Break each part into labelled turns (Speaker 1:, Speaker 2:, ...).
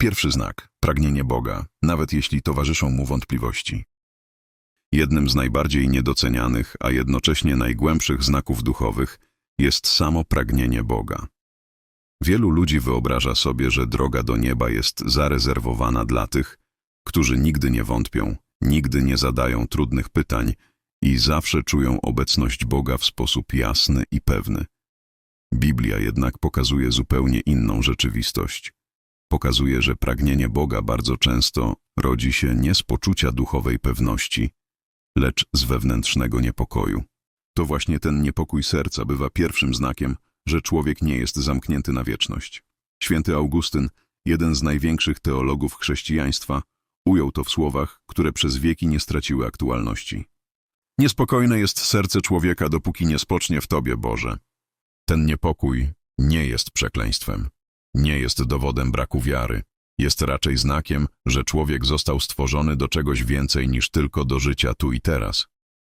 Speaker 1: Pierwszy znak pragnienie Boga, nawet jeśli towarzyszą mu wątpliwości. Jednym z najbardziej niedocenianych, a jednocześnie najgłębszych znaków duchowych jest samo pragnienie Boga. Wielu ludzi wyobraża sobie, że droga do nieba jest zarezerwowana dla tych, którzy nigdy nie wątpią, nigdy nie zadają trudnych pytań i zawsze czują obecność Boga w sposób jasny i pewny. Biblia jednak pokazuje zupełnie inną rzeczywistość. Pokazuje, że pragnienie Boga bardzo często rodzi się nie z poczucia duchowej pewności, lecz z wewnętrznego niepokoju. To właśnie ten niepokój serca bywa pierwszym znakiem, że człowiek nie jest zamknięty na wieczność. Święty Augustyn, jeden z największych teologów chrześcijaństwa, ujął to w słowach, które przez wieki nie straciły aktualności. Niespokojne jest serce człowieka, dopóki nie spocznie w Tobie, Boże. Ten niepokój nie jest przekleństwem, nie jest dowodem braku wiary, jest raczej znakiem, że człowiek został stworzony do czegoś więcej niż tylko do życia tu i teraz.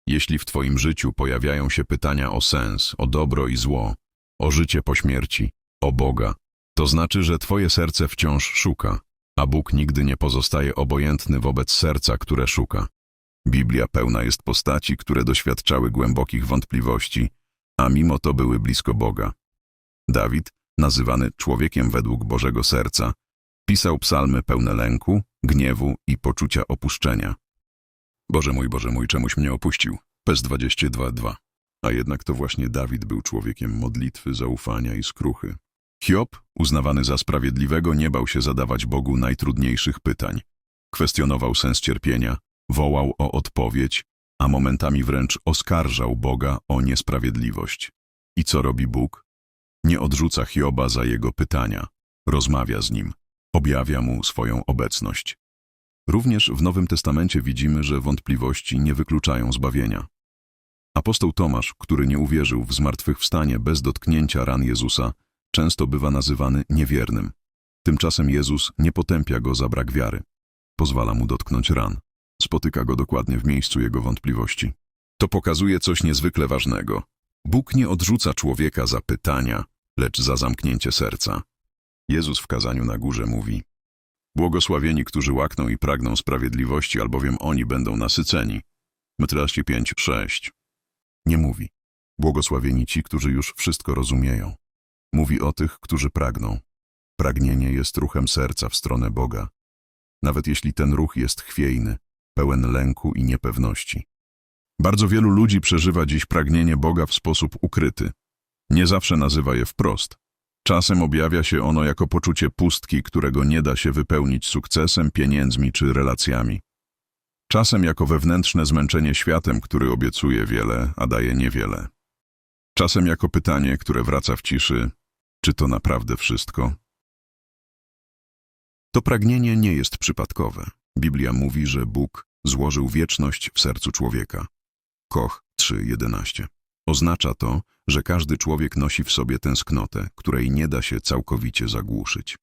Speaker 1: Jeśli w Twoim życiu pojawiają się pytania o sens, o dobro i zło, o życie po śmierci, o Boga, to znaczy, że Twoje serce wciąż szuka, a Bóg nigdy nie pozostaje obojętny wobec serca, które szuka. Biblia pełna jest postaci, które doświadczały głębokich wątpliwości, a mimo to były blisko Boga. Dawid, nazywany człowiekiem według Bożego Serca, pisał psalmy pełne lęku, gniewu i poczucia opuszczenia. Boże mój, Boże mój, czemuś mnie opuścił? Pes 22.2. A jednak to właśnie Dawid był człowiekiem modlitwy, zaufania i skruchy. Hiob, uznawany za sprawiedliwego, nie bał się zadawać Bogu najtrudniejszych pytań. Kwestionował sens cierpienia, wołał o odpowiedź, a momentami wręcz oskarżał Boga o niesprawiedliwość. I co robi Bóg? Nie odrzuca Hioba za jego pytania, rozmawia z nim, objawia mu swoją obecność. Również w Nowym Testamencie widzimy, że wątpliwości nie wykluczają zbawienia. Apostoł Tomasz, który nie uwierzył w zmartwychwstanie bez dotknięcia ran Jezusa, często bywa nazywany niewiernym. Tymczasem Jezus nie potępia go za brak wiary. Pozwala mu dotknąć ran. Spotyka go dokładnie w miejscu jego wątpliwości. To pokazuje coś niezwykle ważnego. Bóg nie odrzuca człowieka za pytania, lecz za zamknięcie serca. Jezus w kazaniu na górze mówi Błogosławieni, którzy łakną i pragną sprawiedliwości, albowiem oni będą nasyceni. Metraści 5, 6. Nie mówi. Błogosławieni ci, którzy już wszystko rozumieją. Mówi o tych, którzy pragną. Pragnienie jest ruchem serca w stronę Boga. Nawet jeśli ten ruch jest chwiejny, pełen lęku i niepewności. Bardzo wielu ludzi przeżywa dziś pragnienie Boga w sposób ukryty. Nie zawsze nazywa je wprost. Czasem objawia się ono jako poczucie pustki, którego nie da się wypełnić sukcesem, pieniędzmi czy relacjami. Czasem jako wewnętrzne zmęczenie światem, który obiecuje wiele, a daje niewiele. Czasem jako pytanie, które wraca w ciszy, czy to naprawdę wszystko? To pragnienie nie jest przypadkowe. Biblia mówi, że Bóg złożył wieczność w sercu człowieka. Koch 3:11. Oznacza to, że każdy człowiek nosi w sobie tęsknotę, której nie da się całkowicie zagłuszyć.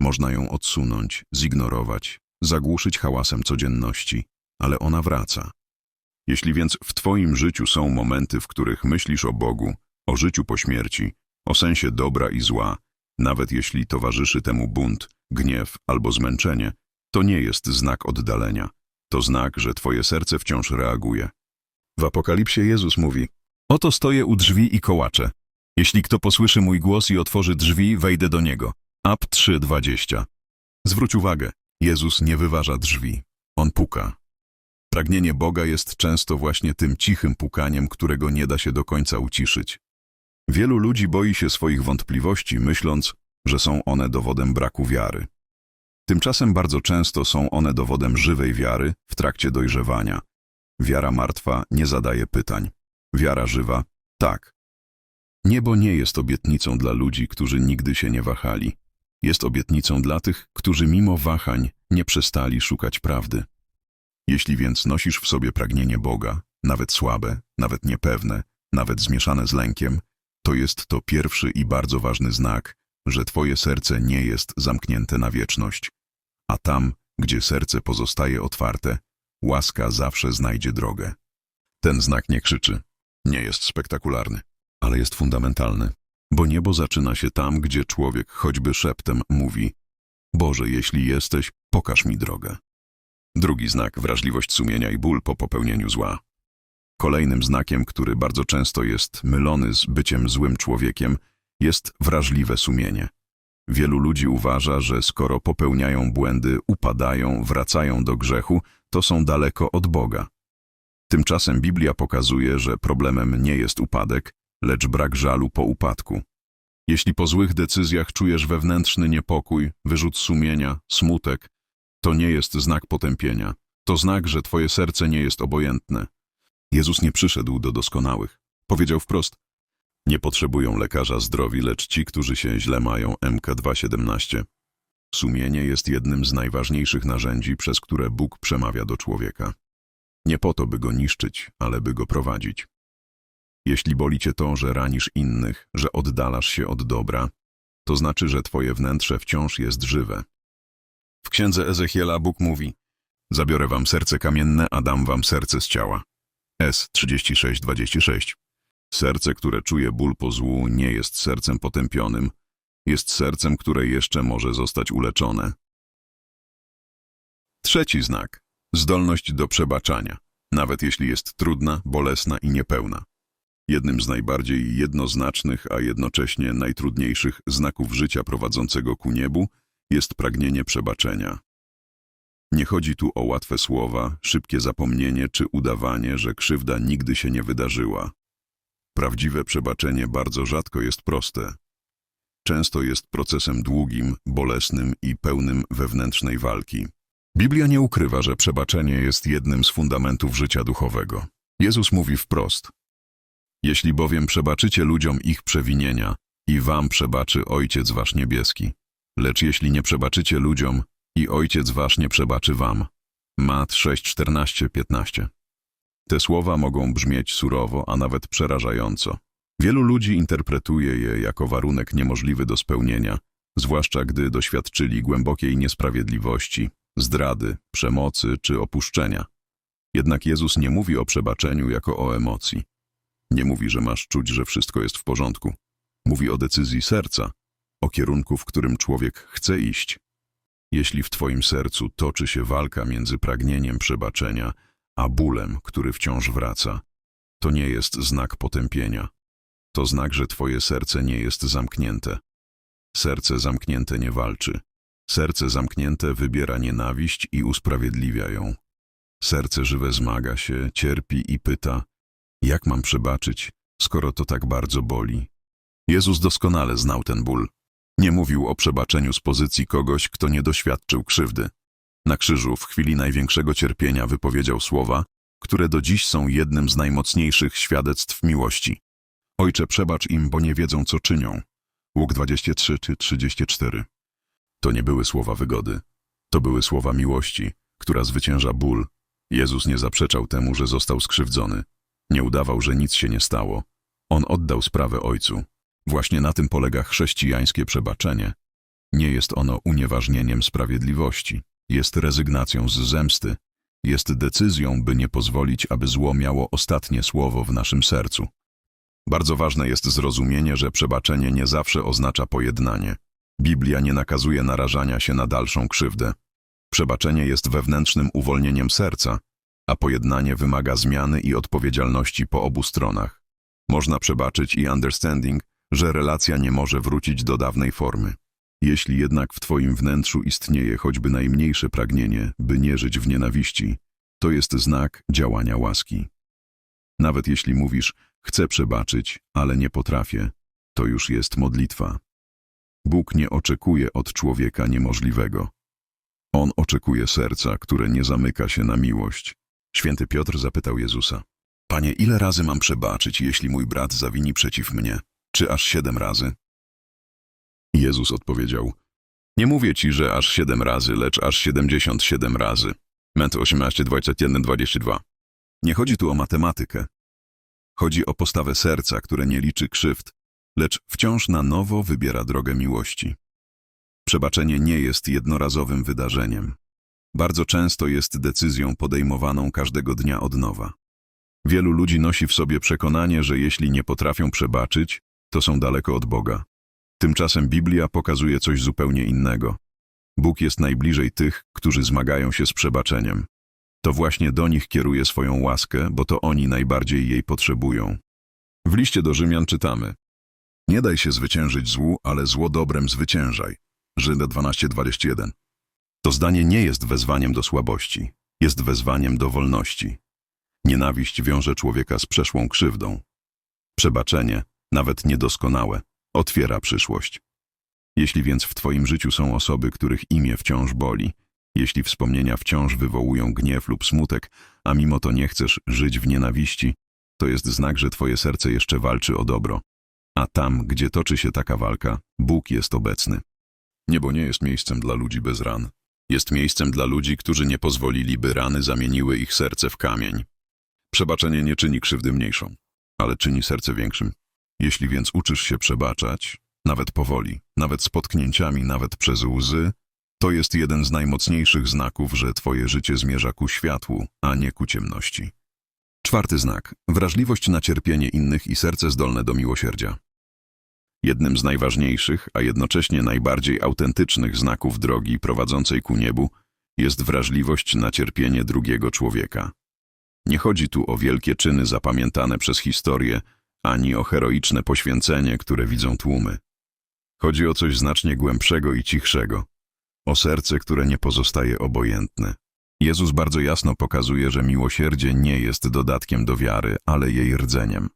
Speaker 1: Można ją odsunąć, zignorować, zagłuszyć hałasem codzienności, ale ona wraca. Jeśli więc w Twoim życiu są momenty, w których myślisz o Bogu, o życiu po śmierci, o sensie dobra i zła, nawet jeśli towarzyszy temu bunt, gniew albo zmęczenie, to nie jest znak oddalenia. To znak, że Twoje serce wciąż reaguje. W Apokalipsie Jezus mówi: Oto stoję u drzwi i kołaczę. Jeśli kto posłyszy mój głos i otworzy drzwi, wejdę do niego. Ap 3:20. Zwróć uwagę, Jezus nie wyważa drzwi. On puka. Pragnienie Boga jest często właśnie tym cichym pukaniem, którego nie da się do końca uciszyć. Wielu ludzi boi się swoich wątpliwości, myśląc, że są one dowodem braku wiary. Tymczasem bardzo często są one dowodem żywej wiary w trakcie dojrzewania. Wiara martwa nie zadaje pytań. Wiara żywa tak. Niebo nie jest obietnicą dla ludzi, którzy nigdy się nie wahali. Jest obietnicą dla tych, którzy mimo wahań nie przestali szukać prawdy. Jeśli więc nosisz w sobie pragnienie Boga, nawet słabe, nawet niepewne, nawet zmieszane z lękiem, to jest to pierwszy i bardzo ważny znak, że Twoje serce nie jest zamknięte na wieczność. A tam, gdzie serce pozostaje otwarte, łaska zawsze znajdzie drogę. Ten znak nie krzyczy, nie jest spektakularny, ale jest fundamentalny, bo niebo zaczyna się tam, gdzie człowiek choćby szeptem mówi Boże, jeśli jesteś, pokaż mi drogę. Drugi znak wrażliwość sumienia i ból po popełnieniu zła. Kolejnym znakiem, który bardzo często jest mylony z byciem złym człowiekiem, jest wrażliwe sumienie. Wielu ludzi uważa, że skoro popełniają błędy, upadają, wracają do grzechu, to są daleko od Boga. Tymczasem Biblia pokazuje, że problemem nie jest upadek, lecz brak żalu po upadku. Jeśli po złych decyzjach czujesz wewnętrzny niepokój, wyrzut sumienia, smutek, to nie jest znak potępienia. To znak, że twoje serce nie jest obojętne. Jezus nie przyszedł do doskonałych. Powiedział wprost, nie potrzebują lekarza zdrowi, lecz ci, którzy się źle mają MK217. Sumienie jest jednym z najważniejszych narzędzi, przez które Bóg przemawia do człowieka. Nie po to, by go niszczyć, ale by go prowadzić. Jeśli boli cię to, że ranisz innych, że oddalasz się od dobra, to znaczy, że twoje wnętrze wciąż jest żywe. W księdze Ezechiela Bóg mówi: Zabiorę wam serce kamienne, a dam wam serce z ciała. S 36:26. Serce, które czuje ból po złu, nie jest sercem potępionym, jest sercem, które jeszcze może zostać uleczone. Trzeci znak zdolność do przebaczania, nawet jeśli jest trudna, bolesna i niepełna. Jednym z najbardziej jednoznacznych, a jednocześnie najtrudniejszych znaków życia prowadzącego ku niebu jest pragnienie przebaczenia. Nie chodzi tu o łatwe słowa, szybkie zapomnienie czy udawanie, że krzywda nigdy się nie wydarzyła. Prawdziwe przebaczenie bardzo rzadko jest proste. Często jest procesem długim, bolesnym i pełnym wewnętrznej walki. Biblia nie ukrywa, że przebaczenie jest jednym z fundamentów życia duchowego. Jezus mówi wprost: Jeśli bowiem przebaczycie ludziom ich przewinienia, i wam przebaczy Ojciec wasz niebieski. Lecz jeśli nie przebaczycie ludziom, i Ojciec wasz nie przebaczy wam. Mat 6, 14, 15. Te słowa mogą brzmieć surowo, a nawet przerażająco. Wielu ludzi interpretuje je jako warunek niemożliwy do spełnienia, zwłaszcza gdy doświadczyli głębokiej niesprawiedliwości, zdrady, przemocy czy opuszczenia. Jednak Jezus nie mówi o przebaczeniu jako o emocji. Nie mówi, że masz czuć, że wszystko jest w porządku. Mówi o decyzji serca, o kierunku, w którym człowiek chce iść. Jeśli w twoim sercu toczy się walka między pragnieniem przebaczenia a bólem, który wciąż wraca, to nie jest znak potępienia. To znak, że twoje serce nie jest zamknięte. Serce zamknięte nie walczy. Serce zamknięte wybiera nienawiść i usprawiedliwia ją. Serce żywe zmaga się, cierpi i pyta, jak mam przebaczyć, skoro to tak bardzo boli? Jezus doskonale znał ten ból. Nie mówił o przebaczeniu z pozycji kogoś, kto nie doświadczył krzywdy. Na krzyżu w chwili największego cierpienia wypowiedział słowa, które do dziś są jednym z najmocniejszych świadectw miłości. Ojcze, przebacz im, bo nie wiedzą, co czynią. Łuk 23 czy 34. To nie były słowa wygody. To były słowa miłości, która zwycięża ból. Jezus nie zaprzeczał temu, że został skrzywdzony. Nie udawał, że nic się nie stało. On oddał sprawę Ojcu. Właśnie na tym polega chrześcijańskie przebaczenie. Nie jest ono unieważnieniem sprawiedliwości. Jest rezygnacją z zemsty. Jest decyzją, by nie pozwolić, aby zło miało ostatnie słowo w naszym sercu. Bardzo ważne jest zrozumienie, że przebaczenie nie zawsze oznacza pojednanie. Biblia nie nakazuje narażania się na dalszą krzywdę. Przebaczenie jest wewnętrznym uwolnieniem serca, a pojednanie wymaga zmiany i odpowiedzialności po obu stronach. Można przebaczyć i understanding, że relacja nie może wrócić do dawnej formy. Jeśli jednak w Twoim wnętrzu istnieje choćby najmniejsze pragnienie, by nie żyć w nienawiści, to jest znak działania łaski. Nawet jeśli mówisz, chcę przebaczyć, ale nie potrafię, to już jest modlitwa. Bóg nie oczekuje od człowieka niemożliwego. On oczekuje serca, które nie zamyka się na miłość. Święty Piotr zapytał Jezusa: Panie, ile razy mam przebaczyć, jeśli mój brat zawini przeciw mnie? Czy aż siedem razy? Jezus odpowiedział: Nie mówię ci, że aż siedem razy, lecz aż siedemdziesiąt siedem razy. Ment 18, 21, 22. Nie chodzi tu o matematykę. Chodzi o postawę serca, które nie liczy krzywd, lecz wciąż na nowo wybiera drogę miłości. Przebaczenie nie jest jednorazowym wydarzeniem. Bardzo często jest decyzją podejmowaną każdego dnia od nowa. Wielu ludzi nosi w sobie przekonanie, że jeśli nie potrafią przebaczyć, to są daleko od Boga. Tymczasem Biblia pokazuje coś zupełnie innego. Bóg jest najbliżej tych, którzy zmagają się z przebaczeniem. To właśnie do nich kieruje swoją łaskę, bo to oni najbardziej jej potrzebują. W liście do Rzymian czytamy Nie daj się zwyciężyć złu, ale zło dobrem zwyciężaj. Żyda 12:21. To zdanie nie jest wezwaniem do słabości, jest wezwaniem do wolności. Nienawiść wiąże człowieka z przeszłą krzywdą. Przebaczenie, nawet niedoskonałe, otwiera przyszłość. Jeśli więc w Twoim życiu są osoby, których imię wciąż boli, jeśli wspomnienia wciąż wywołują gniew lub smutek, a mimo to nie chcesz żyć w nienawiści, to jest znak, że Twoje serce jeszcze walczy o dobro. A tam, gdzie toczy się taka walka, Bóg jest obecny. Niebo nie jest miejscem dla ludzi bez ran. Jest miejscem dla ludzi, którzy nie pozwolili, by rany zamieniły ich serce w kamień. Przebaczenie nie czyni krzywdy mniejszą, ale czyni serce większym. Jeśli więc uczysz się przebaczać, nawet powoli, nawet z potknięciami, nawet przez łzy, to jest jeden z najmocniejszych znaków, że twoje życie zmierza ku światłu, a nie ku ciemności. Czwarty znak. Wrażliwość na cierpienie innych i serce zdolne do miłosierdzia. Jednym z najważniejszych, a jednocześnie najbardziej autentycznych znaków drogi prowadzącej ku niebu jest wrażliwość na cierpienie drugiego człowieka. Nie chodzi tu o wielkie czyny zapamiętane przez historię, ani o heroiczne poświęcenie, które widzą tłumy. Chodzi o coś znacznie głębszego i cichszego, o serce, które nie pozostaje obojętne. Jezus bardzo jasno pokazuje, że miłosierdzie nie jest dodatkiem do wiary, ale jej rdzeniem.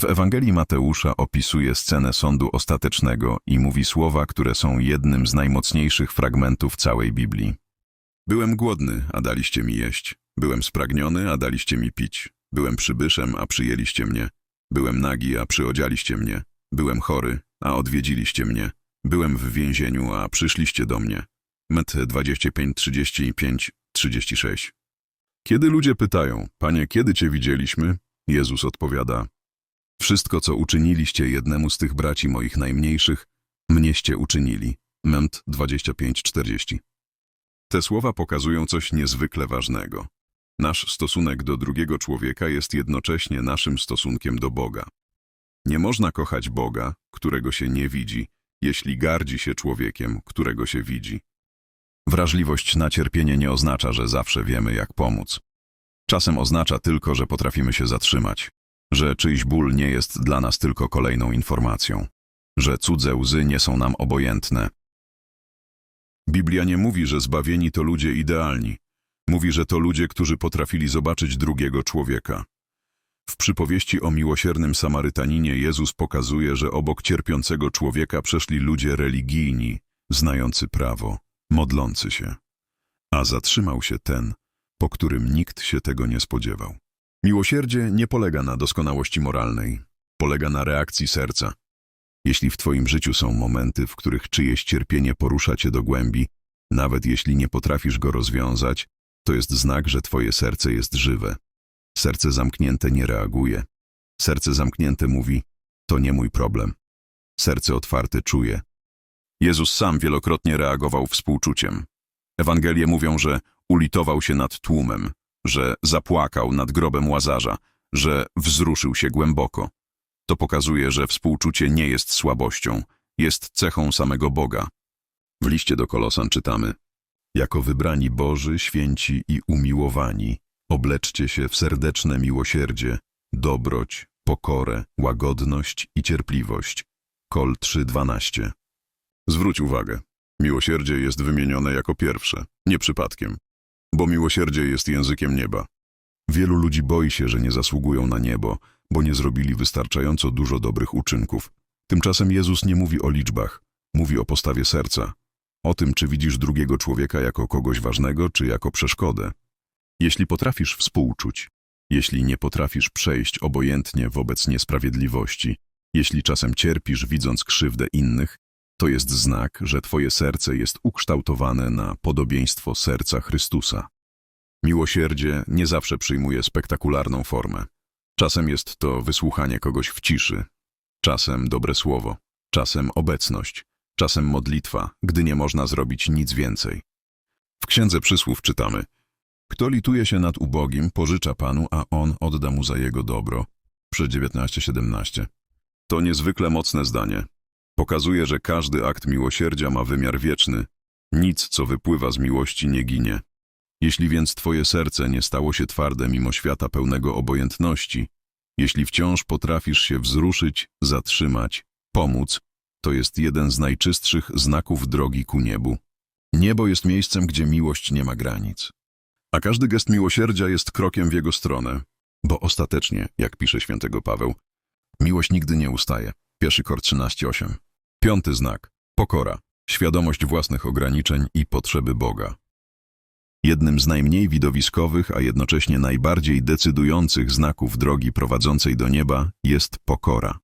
Speaker 1: W Ewangelii Mateusza opisuje scenę sądu ostatecznego i mówi słowa, które są jednym z najmocniejszych fragmentów całej Biblii. Byłem głodny, a daliście mi jeść. Byłem spragniony, a daliście mi pić. Byłem przybyszem, a przyjęliście mnie. Byłem nagi, a przyodzialiście mnie. Byłem chory, a odwiedziliście mnie. Byłem w więzieniu, a przyszliście do mnie. Met 25, 35, 36. Kiedy ludzie pytają, Panie, kiedy Cię widzieliśmy? Jezus odpowiada, Wszystko, co uczyniliście jednemu z tych braci moich najmniejszych, mnieście uczynili. Ment 25, 40. Te słowa pokazują coś niezwykle ważnego. Nasz stosunek do drugiego człowieka jest jednocześnie naszym stosunkiem do Boga. Nie można kochać Boga, którego się nie widzi, jeśli gardzi się człowiekiem, którego się widzi. Wrażliwość na cierpienie nie oznacza, że zawsze wiemy, jak pomóc. Czasem oznacza tylko, że potrafimy się zatrzymać, że czyjś ból nie jest dla nas tylko kolejną informacją, że cudze łzy nie są nam obojętne. Biblia nie mówi, że zbawieni to ludzie idealni. Mówi, że to ludzie, którzy potrafili zobaczyć drugiego człowieka. W przypowieści o miłosiernym Samarytaninie Jezus pokazuje, że obok cierpiącego człowieka przeszli ludzie religijni, znający prawo, modlący się. A zatrzymał się ten, po którym nikt się tego nie spodziewał. Miłosierdzie nie polega na doskonałości moralnej, polega na reakcji serca. Jeśli w Twoim życiu są momenty, w których czyjeś cierpienie porusza Cię do głębi, nawet jeśli nie potrafisz go rozwiązać, to jest znak, że Twoje serce jest żywe. Serce zamknięte nie reaguje. Serce zamknięte mówi, to nie mój problem. Serce otwarte czuje. Jezus sam wielokrotnie reagował współczuciem. Ewangelie mówią, że ulitował się nad tłumem, że zapłakał nad grobem Łazarza, że wzruszył się głęboko. To pokazuje, że współczucie nie jest słabością, jest cechą samego Boga. W liście do Kolosan czytamy Jako wybrani Boży, święci i umiłowani, obleczcie się w serdeczne miłosierdzie, dobroć, pokorę, łagodność i cierpliwość. Kol 3.12 Zwróć uwagę, miłosierdzie jest wymienione jako pierwsze, nie przypadkiem bo miłosierdzie jest językiem nieba. Wielu ludzi boi się, że nie zasługują na niebo, bo nie zrobili wystarczająco dużo dobrych uczynków. Tymczasem Jezus nie mówi o liczbach, mówi o postawie serca, o tym, czy widzisz drugiego człowieka jako kogoś ważnego, czy jako przeszkodę. Jeśli potrafisz współczuć, jeśli nie potrafisz przejść obojętnie wobec niesprawiedliwości, jeśli czasem cierpisz widząc krzywdę innych, to jest znak, że Twoje serce jest ukształtowane na podobieństwo serca Chrystusa. Miłosierdzie nie zawsze przyjmuje spektakularną formę. Czasem jest to wysłuchanie kogoś w ciszy, czasem dobre słowo, czasem obecność, czasem modlitwa, gdy nie można zrobić nic więcej. W Księdze Przysłów czytamy Kto lituje się nad ubogim, pożycza Panu, a On odda mu za jego dobro. Przy 19:17. To niezwykle mocne zdanie, Pokazuje, że każdy akt miłosierdzia ma wymiar wieczny, Nic, co wypływa z miłości, nie ginie. Jeśli więc twoje serce nie stało się twarde mimo świata pełnego obojętności, jeśli wciąż potrafisz się wzruszyć, zatrzymać, pomóc, to jest jeden z najczystszych znaków drogi ku niebu. Niebo jest miejscem, gdzie miłość nie ma granic. A każdy gest miłosierdzia jest krokiem w jego stronę, bo ostatecznie, jak pisze świętego Paweł, miłość nigdy nie ustaje. Pierwszy kor 13.8. Piąty znak. Pokora. Świadomość własnych ograniczeń i potrzeby Boga. Jednym z najmniej widowiskowych, a jednocześnie najbardziej decydujących znaków drogi prowadzącej do nieba jest pokora.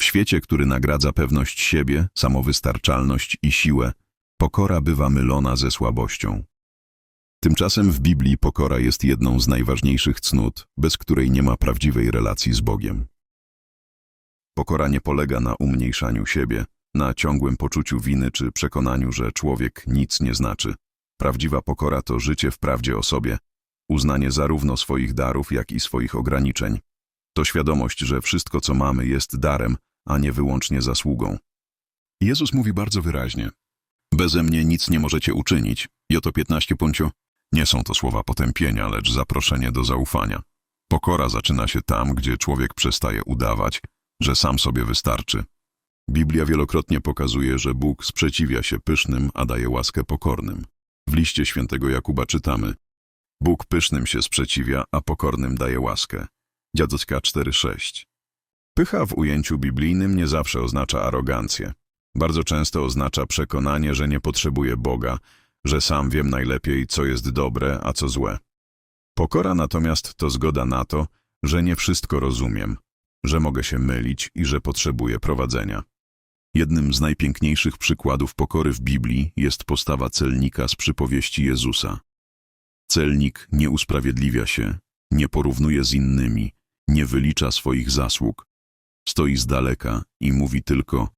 Speaker 1: W świecie, który nagradza pewność siebie, samowystarczalność i siłę, pokora bywa mylona ze słabością. Tymczasem w Biblii pokora jest jedną z najważniejszych cnót, bez której nie ma prawdziwej relacji z Bogiem. Pokora nie polega na umniejszaniu siebie, na ciągłym poczuciu winy czy przekonaniu, że człowiek nic nie znaczy. Prawdziwa pokora to życie w prawdzie o sobie, uznanie zarówno swoich darów, jak i swoich ograniczeń. To świadomość, że wszystko, co mamy, jest darem, a nie wyłącznie zasługą. Jezus mówi bardzo wyraźnie. Beze mnie nic nie możecie uczynić. I oto 15 puncio. Nie są to słowa potępienia, lecz zaproszenie do zaufania. Pokora zaczyna się tam, gdzie człowiek przestaje udawać, że sam sobie wystarczy. Biblia wielokrotnie pokazuje, że Bóg sprzeciwia się pysznym, a daje łaskę pokornym. W liście świętego Jakuba czytamy Bóg pysznym się sprzeciwia, a pokornym daje łaskę. Dziadocka 4,6 Pycha w ujęciu biblijnym nie zawsze oznacza arogancję. Bardzo często oznacza przekonanie, że nie potrzebuje Boga, że sam wiem najlepiej, co jest dobre, a co złe. Pokora natomiast to zgoda na to, że nie wszystko rozumiem, że mogę się mylić i że potrzebuję prowadzenia. Jednym z najpiękniejszych przykładów pokory w Biblii jest postawa celnika z przypowieści Jezusa. Celnik nie usprawiedliwia się, nie porównuje z innymi, nie wylicza swoich zasług. Stoi z daleka i mówi tylko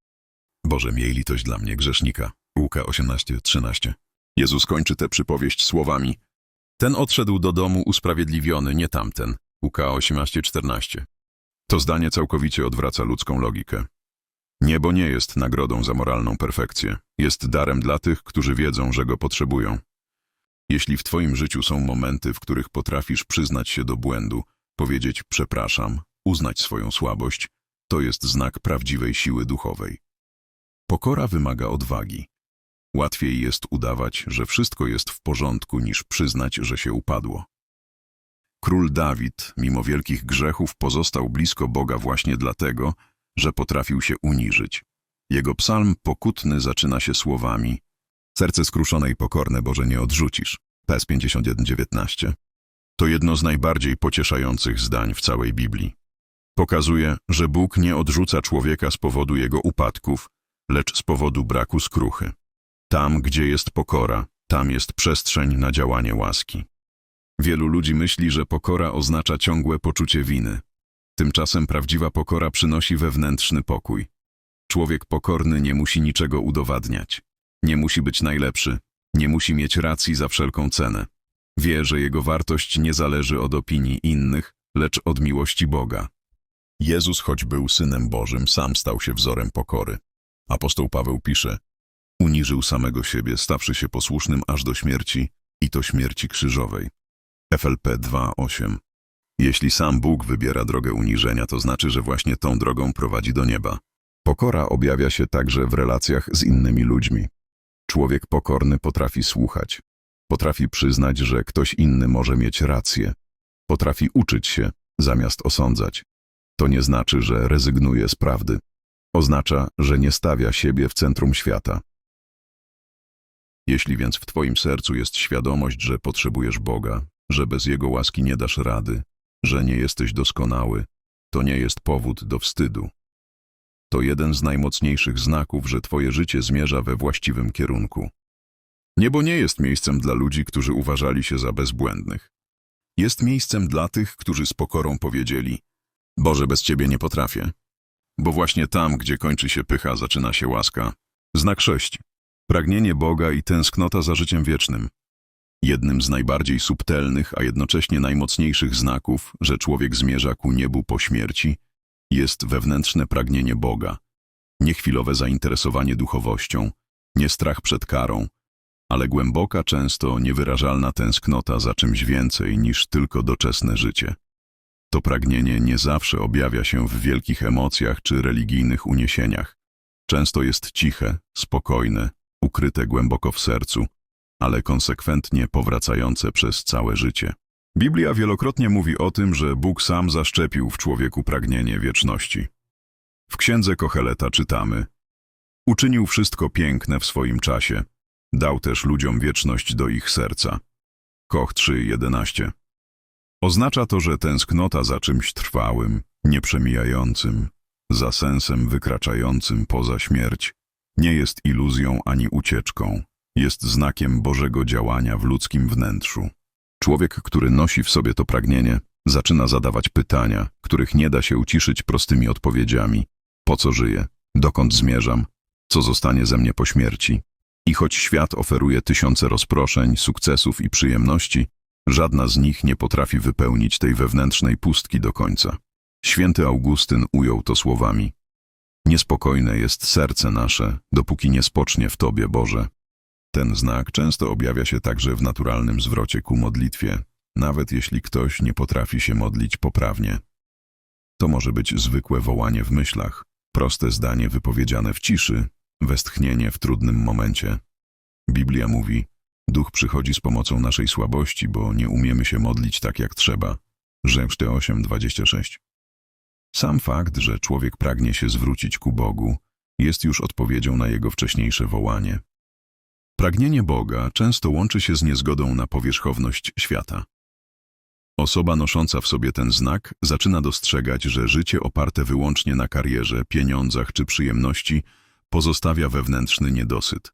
Speaker 1: Boże, miej litość dla mnie, grzesznika. Łuka 18:13. Jezus kończy tę przypowieść słowami Ten odszedł do domu usprawiedliwiony, nie tamten. Łuka 18:14. To zdanie całkowicie odwraca ludzką logikę. Niebo nie jest nagrodą za moralną perfekcję. Jest darem dla tych, którzy wiedzą, że go potrzebują. Jeśli w twoim życiu są momenty, w których potrafisz przyznać się do błędu, powiedzieć przepraszam, uznać swoją słabość, to jest znak prawdziwej siły duchowej. Pokora wymaga odwagi. Łatwiej jest udawać, że wszystko jest w porządku, niż przyznać, że się upadło. Król Dawid, mimo wielkich grzechów, pozostał blisko Boga właśnie dlatego, że potrafił się uniżyć. Jego psalm pokutny zaczyna się słowami Serce skruszone i pokorne Boże nie odrzucisz. PS 51:19. To jedno z najbardziej pocieszających zdań w całej Biblii. Pokazuje, że Bóg nie odrzuca człowieka z powodu jego upadków, lecz z powodu braku skruchy. Tam, gdzie jest pokora, tam jest przestrzeń na działanie łaski. Wielu ludzi myśli, że pokora oznacza ciągłe poczucie winy. Tymczasem prawdziwa pokora przynosi wewnętrzny pokój. Człowiek pokorny nie musi niczego udowadniać. Nie musi być najlepszy, nie musi mieć racji za wszelką cenę. Wie, że jego wartość nie zależy od opinii innych, lecz od miłości Boga. Jezus, choć był Synem Bożym, sam stał się wzorem pokory. Apostoł Paweł pisze, uniżył samego siebie, stawszy się posłusznym aż do śmierci, i to śmierci krzyżowej. FLP 2.8 Jeśli sam Bóg wybiera drogę uniżenia, to znaczy, że właśnie tą drogą prowadzi do nieba. Pokora objawia się także w relacjach z innymi ludźmi. Człowiek pokorny potrafi słuchać, potrafi przyznać, że ktoś inny może mieć rację, potrafi uczyć się, zamiast osądzać. To nie znaczy, że rezygnuje z prawdy. Oznacza, że nie stawia siebie w centrum świata. Jeśli więc w Twoim sercu jest świadomość, że potrzebujesz Boga, że bez Jego łaski nie dasz rady, że nie jesteś doskonały, to nie jest powód do wstydu. To jeden z najmocniejszych znaków, że Twoje życie zmierza we właściwym kierunku. Niebo nie jest miejscem dla ludzi, którzy uważali się za bezbłędnych. Jest miejscem dla tych, którzy z pokorą powiedzieli: Boże, bez Ciebie nie potrafię. Bo właśnie tam, gdzie kończy się pycha, zaczyna się łaska. Znak sześć. Pragnienie Boga i tęsknota za życiem wiecznym. Jednym z najbardziej subtelnych, a jednocześnie najmocniejszych znaków, że człowiek zmierza ku niebu po śmierci, jest wewnętrzne pragnienie Boga, niechwilowe zainteresowanie duchowością, nie strach przed karą, ale głęboka, często niewyrażalna tęsknota za czymś więcej niż tylko doczesne życie. To pragnienie nie zawsze objawia się w wielkich emocjach czy religijnych uniesieniach. Często jest ciche, spokojne, ukryte głęboko w sercu, ale konsekwentnie powracające przez całe życie. Biblia wielokrotnie mówi o tym, że Bóg sam zaszczepił w człowieku pragnienie wieczności. W księdze Kocheleta czytamy: Uczynił wszystko piękne w swoim czasie, dał też ludziom wieczność do ich serca. Koch 3:11. Oznacza to, że tęsknota za czymś trwałym, nieprzemijającym, za sensem wykraczającym poza śmierć, nie jest iluzją ani ucieczką, jest znakiem Bożego działania w ludzkim wnętrzu. Człowiek, który nosi w sobie to pragnienie, zaczyna zadawać pytania, których nie da się uciszyć prostymi odpowiedziami. Po co żyję? Dokąd zmierzam? Co zostanie ze mnie po śmierci? I choć świat oferuje tysiące rozproszeń, sukcesów i przyjemności, żadna z nich nie potrafi wypełnić tej wewnętrznej pustki do końca. Święty Augustyn ujął to słowami: Niespokojne jest serce nasze, dopóki nie spocznie w Tobie, Boże. Ten znak często objawia się także w naturalnym zwrocie ku modlitwie, nawet jeśli ktoś nie potrafi się modlić poprawnie. To może być zwykłe wołanie w myślach, proste zdanie wypowiedziane w ciszy, westchnienie w trudnym momencie. Biblia mówi: Duch przychodzi z pomocą naszej słabości, bo nie umiemy się modlić tak jak trzeba. Rzęszty 8:26. Sam fakt, że człowiek pragnie się zwrócić ku Bogu, jest już odpowiedzią na jego wcześniejsze wołanie. Pragnienie Boga często łączy się z niezgodą na powierzchowność świata. Osoba nosząca w sobie ten znak zaczyna dostrzegać, że życie oparte wyłącznie na karierze, pieniądzach czy przyjemności pozostawia wewnętrzny niedosyt.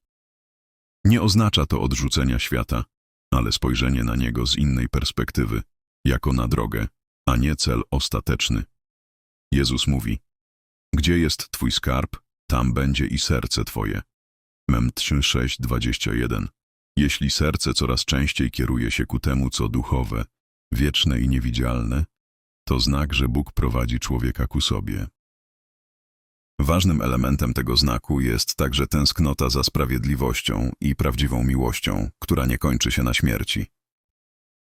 Speaker 1: Nie oznacza to odrzucenia świata, ale spojrzenie na niego z innej perspektywy, jako na drogę, a nie cel ostateczny. Jezus mówi: Gdzie jest Twój skarb, tam będzie i serce Twoje. Mem 3:6-21. Jeśli serce coraz częściej kieruje się ku temu, co duchowe, wieczne i niewidzialne, to znak, że Bóg prowadzi człowieka ku sobie. Ważnym elementem tego znaku jest także tęsknota za sprawiedliwością i prawdziwą miłością, która nie kończy się na śmierci.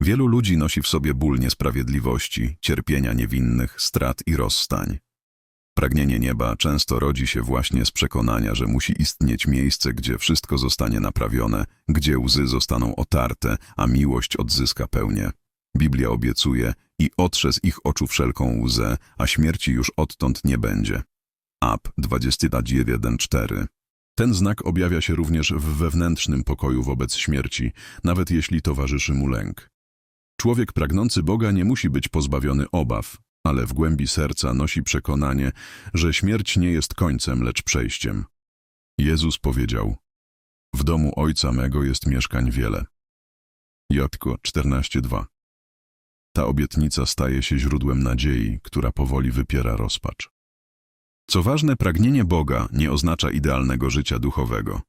Speaker 1: Wielu ludzi nosi w sobie ból niesprawiedliwości, cierpienia niewinnych, strat i rozstań. Pragnienie nieba często rodzi się właśnie z przekonania, że musi istnieć miejsce, gdzie wszystko zostanie naprawione, gdzie łzy zostaną otarte, a miłość odzyska pełnię. Biblia obiecuje i otrze z ich oczu wszelką łzę, a śmierci już odtąd nie będzie. Ap 29.1.4 Ten znak objawia się również w wewnętrznym pokoju wobec śmierci, nawet jeśli towarzyszy mu lęk. Człowiek pragnący Boga nie musi być pozbawiony obaw, ale w głębi serca nosi przekonanie, że śmierć nie jest końcem, lecz przejściem. Jezus powiedział: W domu Ojca mego jest mieszkań wiele. Jotko 14:2 Ta obietnica staje się źródłem nadziei, która powoli wypiera rozpacz. Co ważne, pragnienie Boga nie oznacza idealnego życia duchowego.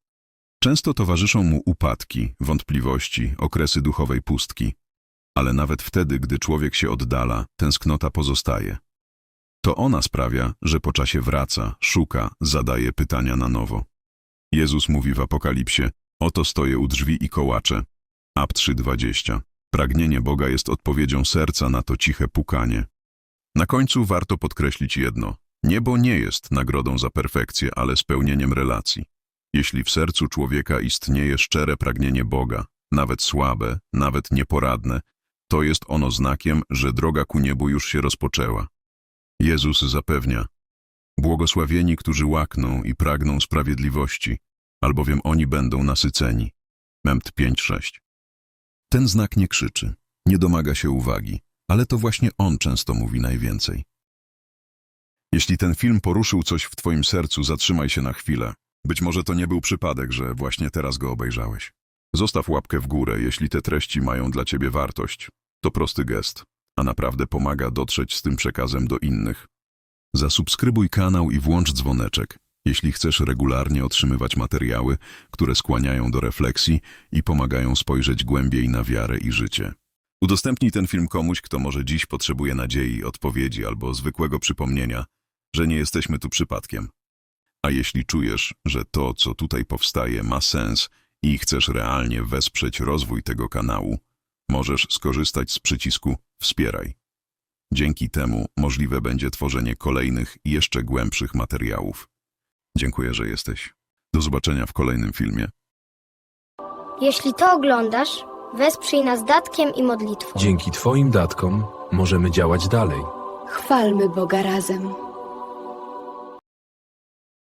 Speaker 1: Często towarzyszą mu upadki, wątpliwości, okresy duchowej pustki, ale nawet wtedy, gdy człowiek się oddala, tęsknota pozostaje. To ona sprawia, że po czasie wraca, szuka, zadaje pytania na nowo. Jezus mówi w Apokalipsie, oto stoję u drzwi i kołaczę. Ap 3.20. Pragnienie Boga jest odpowiedzią serca na to ciche pukanie. Na końcu warto podkreślić jedno. Niebo nie jest nagrodą za perfekcję, ale spełnieniem relacji. Jeśli w sercu człowieka istnieje szczere pragnienie Boga, nawet słabe, nawet nieporadne, to jest ono znakiem, że droga ku niebu już się rozpoczęła. Jezus zapewnia, błogosławieni, którzy łakną i pragną sprawiedliwości, albowiem oni będą nasyceni. Memt 5:6. Ten znak nie krzyczy, nie domaga się uwagi, ale to właśnie on często mówi najwięcej. Jeśli ten film poruszył coś w twoim sercu, zatrzymaj się na chwilę. Być może to nie był przypadek, że właśnie teraz go obejrzałeś. Zostaw łapkę w górę, jeśli te treści mają dla ciebie wartość. To prosty gest, a naprawdę pomaga dotrzeć z tym przekazem do innych. Zasubskrybuj kanał i włącz dzwoneczek, jeśli chcesz regularnie otrzymywać materiały, które skłaniają do refleksji i pomagają spojrzeć głębiej na wiarę i życie. Udostępnij ten film komuś, kto może dziś potrzebuje nadziei, odpowiedzi albo zwykłego przypomnienia, że nie jesteśmy tu przypadkiem. A jeśli czujesz, że to, co tutaj powstaje, ma sens i chcesz realnie wesprzeć rozwój tego kanału, możesz skorzystać z przycisku Wspieraj. Dzięki temu możliwe będzie tworzenie kolejnych, jeszcze głębszych materiałów. Dziękuję, że jesteś. Do zobaczenia w kolejnym filmie.
Speaker 2: Jeśli to oglądasz, wesprzyj nas datkiem i modlitwą.
Speaker 3: Dzięki Twoim datkom możemy działać dalej.
Speaker 4: Chwalmy Boga razem.